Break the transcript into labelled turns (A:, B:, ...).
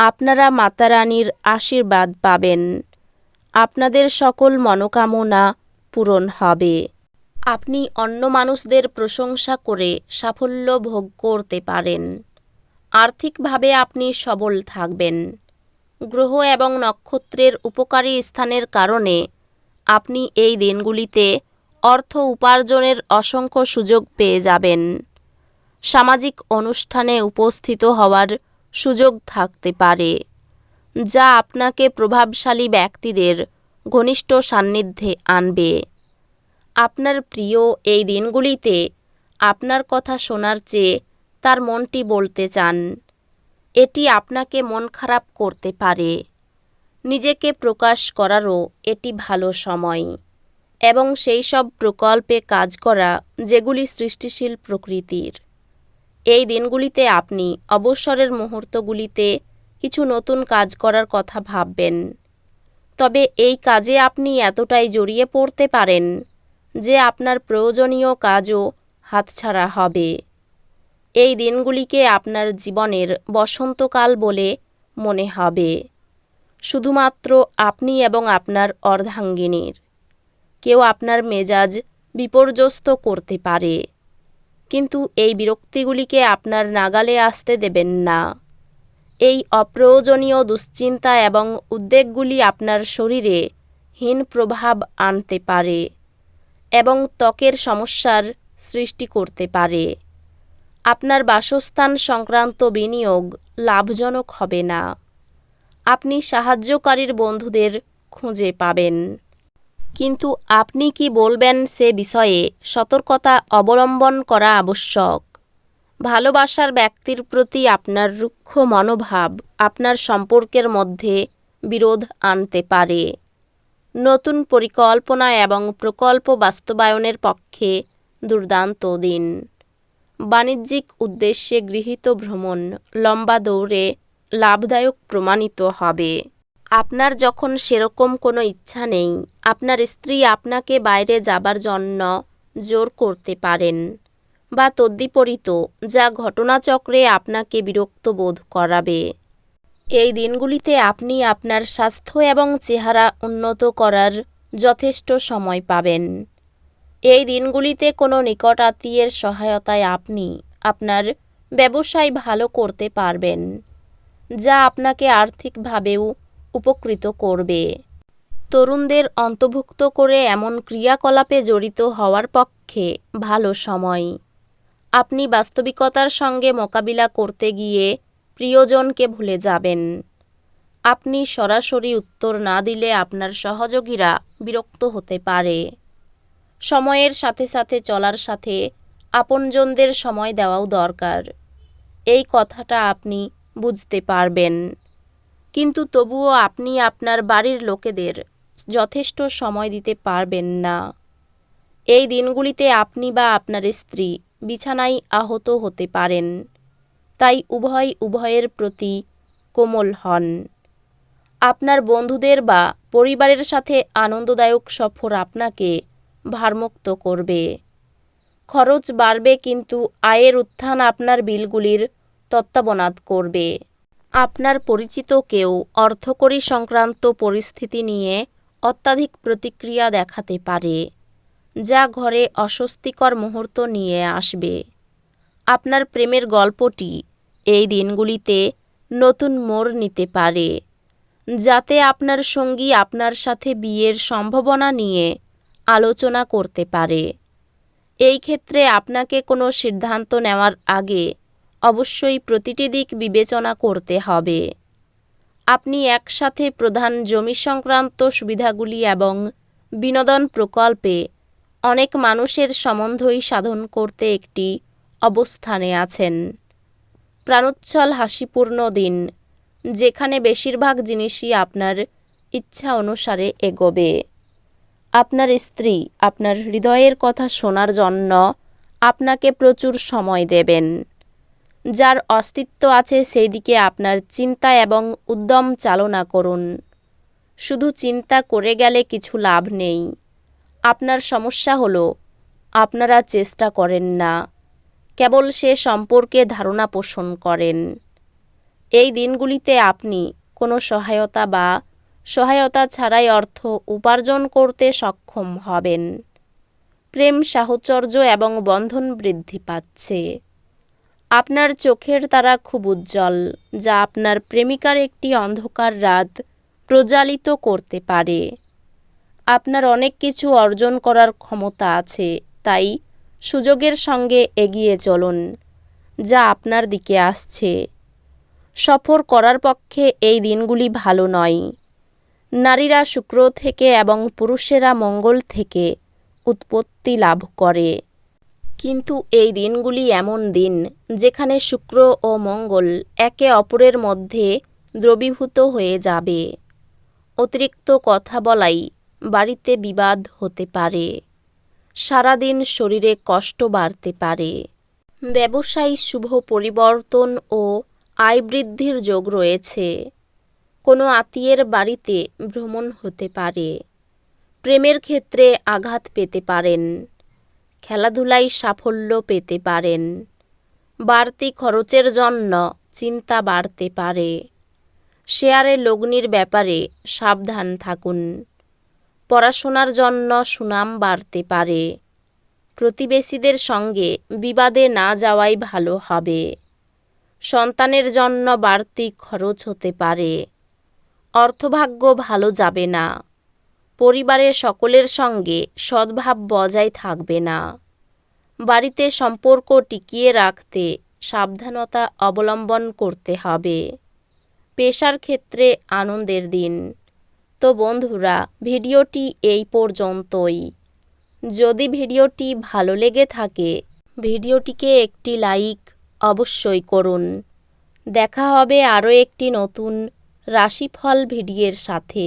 A: আপনারা মাতারানীর আশীর্বাদ পাবেন। আপনাদের সকল মনোকামনা পূরণ হবে। আপনি অন্য মানুষদের প্রশংসা করে সাফল্য ভোগ করতে পারেন। আর্থিকভাবে আপনি সবল থাকবেন। গ্রহ এবং নক্ষত্রের উপকারী স্থানের কারণে আপনি এই দিনগুলিতে অর্থ উপার্জনের অসংখ্য সুযোগ পেয়ে যাবেন। সামাজিক অনুষ্ঠানে উপস্থিত হওয়ার সুযোগ থাকতে পারে, যা আপনাকে প্রভাবশালী ব্যক্তিদের ঘনিষ্ঠ সান্নিধ্যে আনবে। আপনার প্রিয় এই দিনগুলিতে আপনার কথা শোনার চেয়ে তার মনটি বলতে চান। এটি আপনাকে মন খারাপ করতে পারে। নিজেকে প্রকাশ করারও এটি ভালো সময়। এবং সেই সব প্রকল্পে কাজ করা যেগুলি সৃষ্টিশীল প্রকৃতির। এই দিনগুলিতে আপনি অবসরের মুহূর্তগুলিতে কিছু নতুন কাজ করার কথা ভাববেন। তবে এই কাজে আপনি এতটাই জড়িয়ে পড়তে পারেন যে আপনার প্রয়োজনীয় কাজও হাতছাড়া হবে। এই দিনগুলিকে আপনার জীবনের বসন্তকাল বলে মনে হবে। শুধুমাত্র আপনি এবং আপনার অর্ধাঙ্গিনীর। কেউ আপনার মেজাজ বিপর্যস্ত করতে পারে। কিন্তু এই বিরক্তিগুলিকে আপনার নাগালে আসতে দেবেন না। এই অপ্রয়োজনীয় দুশ্চিন্তা এবং উদ্বেগগুলি আপনার শরীরে হীন প্রভাব আনতে পারে এবং ত্বকের সমস্যার সৃষ্টি করতে পারে। আপনার বাসস্থান সংক্রান্ত বিনিয়োগ লাভজনক হবে না। আপনি সাহায্যকারীর বন্ধুদের খুঁজে পাবেন। কিন্তু আপনি কি বলবেন সে বিষয়ে সতর্কতা অবলম্বন করা আবশ্যক? ভালোবাসার ব্যক্তির প্রতি আপনার রুক্ষ মনোভাব আপনার সম্পর্কের মধ্যে বিরোধ আনতে পারে। নতুন পরিকল্পনা এবং প্রকল্প বাস্তবায়নের পক্ষে দুর্দান্ত দিন। বাণিজ্যিক উদ্দেশ্যে গৃহীত ভ্রমণ লম্বা দৌড়ে লাভদায়ক প্রমাণিত হবে। আপনার যখন সেরকম কোনো ইচ্ছা নেই, আপনার স্ত্রী আপনাকে বাইরে যাবার জন্য জোর করতে পারেন। বা তদ্বিপরীত যা ঘটনাচক্রে আপনাকে বিরক্ত বোধ করাবে। এই দিনগুলিতে আপনি আপনার স্বাস্থ্য এবং চেহারা উন্নত করার যথেষ্ট সময় পাবেন। এই দিনগুলিতে কোনো নিকট আত্মীয়ের সহায়তায় আপনি আপনার ব্যবসায় ভালো করতে পারবেন, যা আপনাকে আর্থিকভাবেও উপকৃত করবে। তরুণদের অন্তর্ভুক্ত করে এমন ক্রিয়াকলাপে জড়িত হওয়ার পক্ষে ভালো সময়। আপনি বাস্তবিকতার সঙ্গে মোকাবিলা করতে গিয়ে প্রিয়জনকে ভুলে যাবেন। আপনি সরাসরি উত্তর না দিলে আপনার সহযোগীরা বিরক্ত হতে পারে। সময়ের সাথে সাথে চলার সাথে আপনজনদের সময় দেওয়াও দরকার। এই কথাটা আপনি বুঝতে পারবেন। কিন্তু তবুও আপনি আপনার বাড়ির লোকেদের যথেষ্ট সময় দিতে পারবেন না। এই দিনগুলিতে আপনি বা আপনার স্ত্রী বিছানায় আহত হতে পারেন, তাই উভয় উভয়ের প্রতি কোমল হন। আপনার বন্ধুদের বা পরিবারের সাথে আনন্দদায়ক সফর আপনাকে ভারমুক্ত করবে। খরচ বাড়বে কিন্তু আয়ের উত্থান আপনার বিলগুলির তত্ত্বাবনাদ করবে। আপনার পরিচিত কেউ অর্থকরী সংক্রান্ত পরিস্থিতি নিয়ে অত্যাধিক প্রতিক্রিয়া দেখাতে পারে, যা ঘরে অস্বস্তিকর মুহূর্ত নিয়ে আসবে। আপনার প্রেমের গল্পটি এই দিনগুলিতে নতুন মোড় নিতে পারে, যাতে আপনার সঙ্গী আপনার সাথে বিয়ের সম্ভাবনা নিয়ে আলোচনা করতে পারে। এই ক্ষেত্রে আপনাকে কোনো সিদ্ধান্ত নেওয়ার আগে অবশ্যই প্রতিটি দিক বিবেচনা করতে হবে। আপনি একসাথে প্রধান জমি সংক্রান্ত সুবিধাগুলি এবং বিনোদন প্রকল্পে অনেক মানুষের সম্বন্ধই সাধন করতে একটি অবস্থানে আছেন। প্রাণোচ্ছল হাসিপূর্ণ দিন, যেখানে বেশিরভাগ জিনিসই আপনার ইচ্ছা অনুসারে এগোবে। আপনার স্ত্রী আপনার হৃদয়ের কথা শোনার জন্য আপনাকে প্রচুর সময় দেবেন। যার অস্তিত্ব আছে সেই দিকে আপনার চিন্তা এবং উদ্যম চালনা করুন। শুধু চিন্তা করে গেলে কিছু লাভ নেই। আপনার সমস্যা হলো, আপনারা চেষ্টা করেন না। কেবল সে সম্পর্কে ধারণা পোষণ করেন। এই দিনগুলিতে আপনি কোনো সহায়তা বা সহায়তা ছাড়াই অর্থ উপার্জন করতে সক্ষম হবেন। প্রেম, সাহচর্য এবং বন্ধন বৃদ্ধি পাচ্ছে। আপনার চোখের তারা খুব উজ্জ্বল, যা আপনার প্রেমিকার একটি অন্ধকার রাত প্রজ্বালিত করতে পারে। আপনার অনেক কিছু অর্জন করার ক্ষমতা আছে, তাই সুযোগের সঙ্গে এগিয়ে চলুন, যা আপনার দিকে আসছে। সফর করার পক্ষে এই দিনগুলি ভালো নয়। নারীরা শুক্র থেকে এবং পুরুষেরা মঙ্গল থেকে উৎপত্তি লাভ করে। কিন্তু এই দিনগুলি এমন দিন যেখানে শুক্র ও মঙ্গল একে অপরের মধ্যে দ্রবীভূত হয়ে যাবে। অতিরিক্ত কথা বলাই বাড়িতে বিবাদ হতে পারে। সারাদিন শরীরে কষ্ট বাড়তে পারে। ব্যবসায়ী শুভ পরিবর্তন ও আয় বৃদ্ধির যোগ রয়েছে। কোনো আত্মীয়ের বাড়িতে ভ্রমণ হতে পারে। প্রেমের ক্ষেত্রে আঘাত পেতে পারেন। খেলাধুলায় সাফল্য পেতে পারেন। বাড়তি খরচের জন্য চিন্তা বাড়তে পারে। শেয়ারে লগ্নির ব্যাপারে সাবধান থাকুন। পড়াশোনার জন্য সুনাম বাড়তে পারে। প্রতিবেশীদের সঙ্গে বিবাদে না যাওয়াই ভালো হবে। সন্তানের জন্য বাড়তি খরচ হতে পারে। অর্থভাগ্য ভালো যাবে না। পরিবারের সকলের সঙ্গে সদ্ভাব বজায় থাকবে না। বাড়িতে সম্পর্ক টিকিয়ে রাখতে সাবধানতা অবলম্বন করতে হবে। পেশার ক্ষেত্রে আনন্দের দিন। তো বন্ধুরা, ভিডিওটি এই পর্যন্তই। যদি ভিডিওটি ভালো লেগে থাকে, ভিডিওটিকে একটি লাইক অবশ্যই করুন। দেখা হবে আরও একটি নতুন রাশিফল ভিডিওর সাথে।